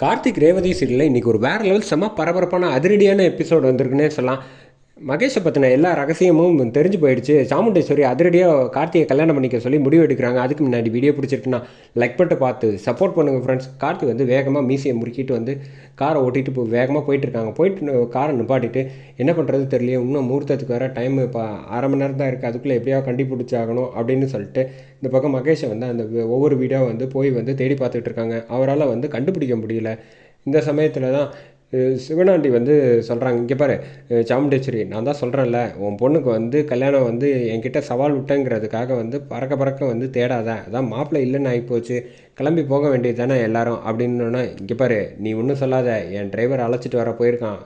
கார்த்திக் ரேவதி சீரியலில் இன்றைக்கி ஒரு வேறு லெவல் செம்ம பரபரப்பான அதிரடியான எபிசோடு வந்திருக்குன்னே சொல்லலாம். மகேஷை பற்றின எல்லா ரகசியமும் தெரிஞ்சு போயிடுச்சு. சாமுண்டேஸ்வரி அதிரடியாக கார்த்திகை கல்யாணம் பண்ணிக்க சொல்லி முடிவு எடுக்கிறாங்க. அதுக்கு முன்னாடி வீடியோ பிடிச்சிருக்குன்னா லைக் பண்ணிட்டு பார்த்து சப்போர்ட் பண்ணுங்கள் ஃப்ரெண்ட்ஸ் கார்த்தி வந்து வேகமாக மீசியை முறுக்கிட்டு வந்து காரை ஓட்டிகிட்டு இப்போ வேகமாக போயிட்டுருக்காங்க போயிட்டு காரை நிப்பாட்டிட்டு என்ன பண்ணுறது தெரியல இன்னும் முகூர்த்தத்துக்கு வர டைம் இப்போ அரை மணி நேரம் தான் இருக்குது அதுக்குள்ளே எப்படியா கண்டுபிடிச்சாகணும் அப்படின்னு சொல்லிட்டு இந்த பக்கம் மகேஷை வந்து அந்த ஒவ்வொரு வீடியோ வந்து போய் வந்து தேடி பார்த்துட்டு இருக்காங்க. அவரால் வந்து கண்டுபிடிக்க முடியல. இந்த சமயத்தில் தான் சிவனாண்டி வந்து சொல்கிறாங்க இங்கே பாரு சாமுண்டேஸ்வரி நான் தான் சொல்கிறேன்ல உன் பொண்ணுக்கு வந்து கல்யாணம் வந்து என்கிட்ட சவால் விட்டேங்கிறதுக்காக வந்து பறக்க பறக்க வந்து தேடாத அதான் மாப்பிள்ளை இல்லைன்னு ஆகிப்போச்சு கிளம்பி போக வேண்டியது தானே எல்லாரும்? அப்படின்னோன்னா இங்கே பாரு நீ ஒன்றும் சொல்லாத என் டிரைவர் அழைச்சிட்டு வர போயிருக்கான்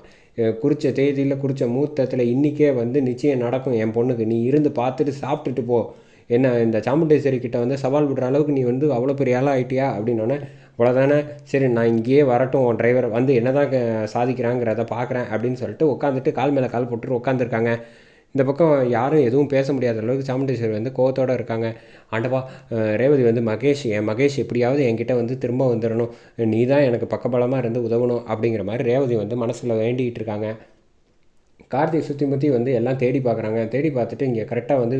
குறித்த தேதியில் குறித்த முகூர்த்தத்தில் இன்றைக்கே வந்து நிச்சயம் நடக்கும் என் பொண்ணுக்கு நீ இருந்து பார்த்துட்டு சாப்பிட்டுட்டு போ என்ன இந்த சாமுண்டேஸ்வரி கிட்ட வந்து சவால் விடுற அளவுக்கு நீ வந்து அவ்வளோ பெரிய ஆளாக ஆகிட்டியா அப்படின்னோடனே இவ்வளோதானே சரி நான் இங்கேயே வரட்டும் உன் டிரைவர் வந்து என்னதான் தான் சாதிக்கிறாங்கிறத பார்க்குறேன் அப்படின்னு சொல்லிட்டு உட்காந்துட்டு கால் மேலே கால் போட்டுட்டு உட்காந்துருக்காங்க இந்த பக்கம் யாரும் எதுவும் பேச முடியாத அளவுக்கு சாமுண்டேஸ்வரி வந்து கோவத்தோடு இருக்காங்க. ஆண்டவா ரேவதி வந்து மகேஷ் என் மகேஷ் எப்படியாவது என்கிட்ட வந்து திரும்ப வந்துடணும் நீ தான் எனக்கு பக்கபலமாக இருந்து உதவணும் அப்படிங்கிற மாதிரி ரேவதி வந்து மனசில் வேண்டிகிட்டு இருக்காங்க. கார்த்திக் சுற்றி முற்றி வந்து எல்லாம் தேடி பார்க்குறாங்க தேடி பார்த்துட்டு இங்கே கரெக்டாக வந்து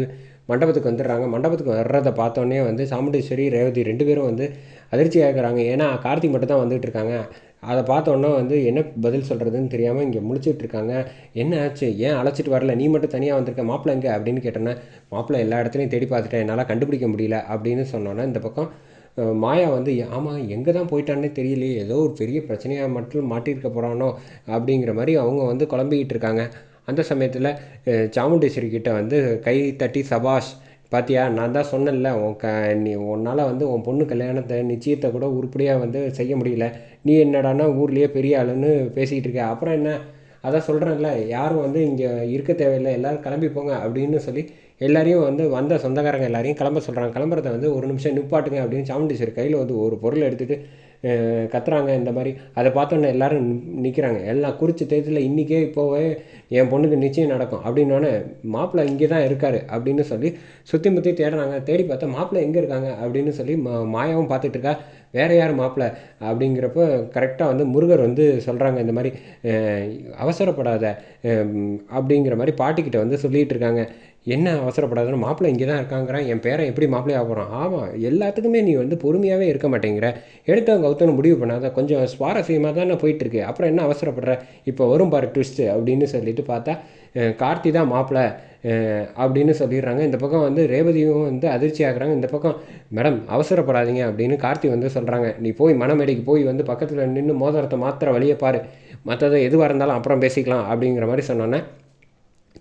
மண்டபத்துக்கு வந்துடுறாங்க. மண்டபத்துக்கு வர்றதை பார்த்தோன்னே வந்து சாமுண்டேஸ்வரி ரேவதி ரெண்டு பேரும் வந்து அதிர்ச்சியாக இருக்கிறாங்க ஏன்னா கார்த்திக் மட்டும் தான் வந்துட்டு இருக்காங்க. அதை பார்த்தோன்னே வந்து என்ன பதில் சொல்கிறதுன்னு தெரியாமல் இங்கே முழிச்சிட்டு இருக்காங்க. என்ன ஆச்சு? ஏன் அழைச்சிட்டு வரல? நீ மட்டும் தனியாக வந்திருக்க? மாப்பிள்ளை எங்கே? அப்படின்னு கேட்டோன்னே மாப்பிள்ளை எல்லா இடத்துலையும் தேடி பார்த்துட்டேன். என்னால் கண்டுபிடிக்க முடியல. அப்படின்னு சொன்னோன்னே இந்த பக்கம் மாயா வந்து ஆமாம் எங்கே தான் போயிட்டான்னே தெரியலையே. ஏதோ ஒரு பெரிய பிரச்சனையாக மட்டும் மாட்டியிருக்க போகிறானோ அப்படிங்கிற மாதிரி அவங்க வந்து குழம்பிக்கிட்டு இருக்காங்க. அந்த சமயத்தில் அஹ் சாமுண்டேஸ்வரி வந்து கை தட்டி சபாஷ் பாத்தியா? நான் தான் சொன்னேன்ல உன் க நீ உன்னால் வந்து உன் பொண்ணு கல்யாணத்தை நிச்சயத்தை கூட உருப்படியாக வந்து செய்ய முடியல. நீ என்னடான்னா ஊர்லேயே பெரிய ஆளுன்னு பேசிக்கிட்டு இருக்க. அப்புறம் என்ன? அதான் சொல்கிறேன்ல யாரும் வந்து இங்கே இருக்க தேவையில்லை எல்லோரும் கிளம்பி போங்க அப்படின்னு சொல்லி எல்லாரையும் வந்து வந்த சொந்தக்காரங்க எல்லாரையும் கிளம்ப சொல்கிறாங்க கிளம்புறத வந்து ஒரு நிமிஷம் நிப்பாட்டுங்க அப்படின்னு சாமுண்டீஸ்வரி கையில் வந்து ஒரு பொருள் எடுத்துகிட்டு கத்துறாங்க இந்த மாதிரி. அதை பார்த்தோன்னே எல்லோரும் நிற்கிறாங்க எல்லாம் குறித்த தேதியில் இன்றைக்கே இப்போவே என் பொண்ணுக்கு நிச்சயம் நடக்கும். அப்படின்னோடனே மாப்பிள்ளை இங்கே தான் இருக்கார் அப்படின்னு சொல்லி சுற்றி முற்றி தேடுறாங்க. தேடி பார்த்தா மாப்பிள்ளை எங்கே இருக்காங்க? அப்படின்னு சொல்லி மா மாயாவும் பார்த்துட்ருக்கா வேறு யார் மாப்பிள்ளை அப்படிங்கிறப்ப கரெக்டாக வந்து முருகர் வந்து சொல்கிறாங்க இந்த மாதிரி அவசரப்படாத அப்படிங்கிற மாதிரி பாட்டிக்கிட்ட வந்து சொல்லிகிட்டு இருக்காங்க. என்ன அவசரப்படாதுன்னு மாப்பிள்ளை இங்கே தான் இருக்காங்கிறான் என் பேரை எப்படி மாப்பிள்ளை போகிறான் ஆமாம் எல்லாத்துக்குமே நீ வந்து பொறுமையாகவே இருக்க மாட்டேங்கிற. எடுத்தவங்க கௌத்தனை முடிவு பண்ணாத கொஞ்சம் சுவாரஸ்யமாக தானே போயிட்டுருக்கு. அப்புறம் என்ன அவசரப்படுற? இப்போ வரும் பாரு ட்விஸ்ட்டு அப்படின்னு சொல்லிட்டு பார்த்தா கார்த்தி தான் மாப்பிள்ளை அப்படின்னு சொல்லிடுறாங்க. இந்த பக்கம் வந்து ரேவதியும் வந்து அதிர்ச்சி ஆகுறாங்க. இந்த பக்கம் மேடம் அவசரப்படாதீங்க அப்படின்னு கார்த்தி வந்து சொல்கிறாங்க நீ போய் மணமேடைக்கு போய் வந்து பக்கத்தில் நின்று மோதிரத்தை மாத்திர வழியை பாரு. மற்றதை எதுவாக இருந்தாலும் அப்புறம் பேசிக்கலாம் அப்படிங்கிற மாதிரி சொன்னோன்னே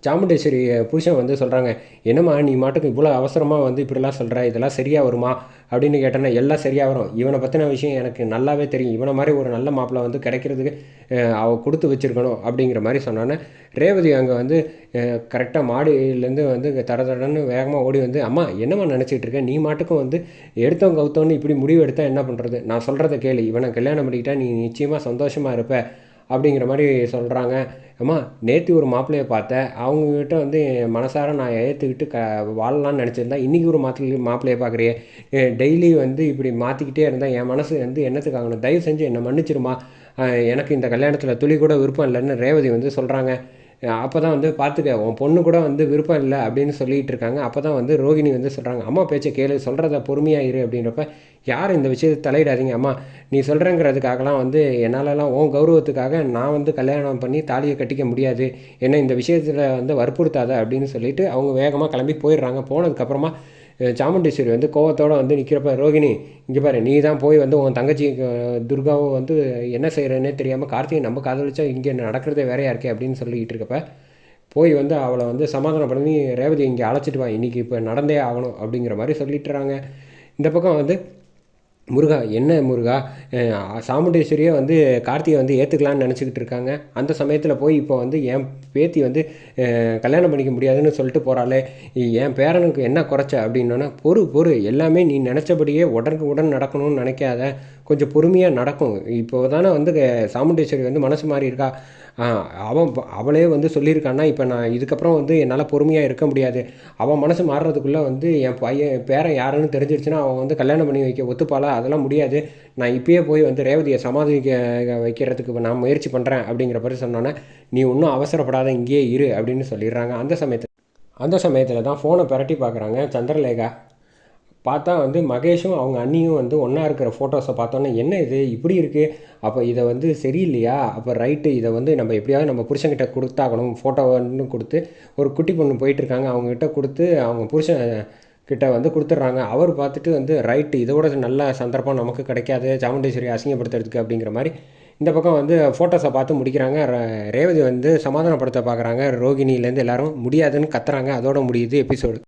சாமுண்டேஸ்வரி புருஷன் வந்து சொல்கிறாங்க என்னம்மா நீ மாட்டுக்கு இவ்வளோ அவசரமாக வந்து இப்படிலாம் சொல்கிற இதெல்லாம் சரியாக வருமா? அப்படின்னு கேட்டேன்னா எல்லாம் சரியாக வரும். இவனை பற்றின விஷயம் எனக்கு நல்லாவே தெரியும். இவனை மாதிரி ஒரு நல்ல மாப்பிள்ளை வந்து கிடைக்கிறதுக்கு அவள் அவ கொடுத்து வச்சிருக்கணும். அப்படிங்கிற மாதிரி சொன்னானே ரேவதி அங்கே வந்து கரெக்டாக மாடியிலேருந்து வந்து தட தடன்னு வேகமாக ஓடி வந்து அம்மா என்னம்மா நினச்சிட்டு இருக்க? நீ மாட்டுக்கும் வந்து எடுத்தவங்க கவுத்தோன்னு இப்படி முடிவு எடுத்தால் என்ன பண்ணுறது நான் சொல்கிறத கேளு. இவனை கல்யாணம் பண்ணிக்கிட்டா நீ நிச்சயமாக சந்தோஷமாக இருப்ப. அப்படிங்கிற மாதிரி சொல்கிறாங்க அம்மா நேற்று ஒரு மாப்பிள்ளையை பார்த்தேன் அவங்கக்கிட்ட வந்து என் மனசார நான் ஏற்றுக்கிட்டு க வாழலாம்னு நினச்சிருந்தேன் இன்றைக்கி ஒரு மாற்றி மாப்பிள்ளையை பார்க்குறியே. டெய்லி வந்து இப்படி மாற்றிக்கிட்டே இருந்தால் என் மனசு வந்து என்னத்துக்கு ஆகணும்? தயவு செஞ்சு என்னை மன்னிச்சிருமா? எனக்கு இந்த கல்யாணத்தில் துளி கூட விருப்பம் இல்லைன்னு ரேவதி வந்து சொல்கிறாங்க அப்போ தான் வந்து பார்த்துக்க உன் பொண்ணு கூட வந்து விருப்பம் இல்லை அப்படின்னு சொல்லிட்டு இருக்காங்க. அப்போ தான் வந்து ரோகிணி வந்து சொல்கிறாங்க அம்மா பேச்சை கேளு சொல்கிறத பொறுமையாக இரு அப்படின்றப்ப யார் இந்த விஷயத்தை தலையிடாதீங்க அம்மா. நீ சொல்கிறேங்கிறதுக்காகலாம் வந்து என்னாலலாம் உன் கௌரவத்துக்காக நான் வந்து கல்யாணம் பண்ணி தாலியை கட்டிக்க முடியாது. என்ன இந்த விஷயத்தில் வந்து வற்புறுத்தாத அப்படின்னு சொல்லிட்டு அவங்க வேகமாக கிளம்பி போயிடுறாங்க. போனதுக்கப்புறமா சாமுண்டீஸ்வரி வந்து கோவத்தோடு வந்து நிற்கிறப்ப ரோகிணி இங்கே பாரு நீ தான் போய் வந்து உன் தங்கச்சி துர்காவை வந்து என்ன செய்கிறேன்னே தெரியாமல் கார்த்திகை நம்ம காதலிச்சா இங்கே நடக்கிறதே வேறையா இருக்கே அப்படின்னு சொல்லிக்கிட்டு இருக்கப்ப போய் வந்து அவளை வந்து சமாதானம் பண்ணி ரேவதி இங்கே அழைச்சிட்டு வா இன்றைக்கி இப்போ நடந்தே ஆகணும் அப்படிங்கிற மாதிரி சொல்லிட்டுறாங்க. இந்த பக்கம் வந்து முருகா என்ன முருகா? அஹ் சாமுண்டேஸ்வரியே வந்து கார்த்திகை வந்து ஏற்றுக்கலான்னு நினச்சிக்கிட்டு இருக்காங்க. அந்த சமயத்தில் போய் இப்போ வந்து என் பேத்தி வந்து கல்யாணம் பண்ணிக்க முடியாதுன்னு சொல்லிட்டு போகிறாளே என் பேரனுக்கு என்ன குறைச்ச அப்படின்னோன்னா பொறு பொறு எல்லாமே நீ நினச்சபடியே உடனுக்கு உடன் நடக்கணும்னு நினைக்காத. கொஞ்சம் பொறுமையாக நடக்கும். இப்போ தானே வந்து சாமுண்டேஸ்வரி வந்து மனசு மாறி இருக்கா? அவன் அவளே வந்து சொல்லியிருக்கான்னா இப்போ நான் இதுக்கப்புறம் வந்து என்னால் பொறுமையாக இருக்க முடியாது. அவன் மனசு மாறுறதுக்குள்ளே வந்து என் பையன் பேரன் யாருன்னு தெரிஞ்சிருச்சுன்னா அவன் வந்து கல்யாணம் பண்ணி வைக்க ஒத்துப்பாளா? அதெல்லாம் முடியாது. நான் இப்பயே போய் வந்து ரேவதியை சமாதிக்க வைக்கிறதுக்கு நான் முயற்சி பண்ணுறேன் அப்படிங்கிற மாதிரி சொன்னோன்னே நீ ஒன்றும் அவசரப்படாத இங்கேயே இரு அப்படின்னு சொல்லிடுறாங்க. அந்த சமயத்தில் அந்த சமயத்தில் தான் ஃபோனை பிரட்டி பார்க்குறாங்க சந்திரலேகா. பார்த்தா வந்து மகேஷும் அவங்க அண்ணியும் வந்து ஒன்றா இருக்கிற ஃபோட்டோஸை பார்த்தோன்னே என்ன இது? இப்படி இருக்குது அப்போ இதை வந்து சரியில்லையா? அப்போ ரைட்டு இதை வந்து நம்ம எப்படியாவது நம்ம புருஷன்கிட்ட கொடுத்தாகணும். ஃபோட்டோ வந்து கொடுத்து ஒரு குட்டி பொண்ணு போயிட்டுருக்காங்க அவங்ககிட்ட கொடுத்து அவங்க புருஷன் கிட்ட வந்து கொடுத்துட்றாங்க. அவர் பார்த்துட்டு வந்து ரைட்டு இதோட நல்ல சந்தர்ப்பம் நமக்கு கிடைக்காது. சாமுண்டேஸ்வரி அசிங்கப்படுத்துறதுக்கு அப்படிங்கிற மாதிரி இந்த பக்கம் வந்து ஃபோட்டோஸை பார்த்து முடிக்கிறாங்க. ர- ரேவதி வந்து சமாதானப்படுத்த பார்க்குறாங்க. ரோகிணிலேருந்து எல்லாரும் முடியாதுன்னு கத்துறாங்க. அதோட முடியுது. எபிசோடு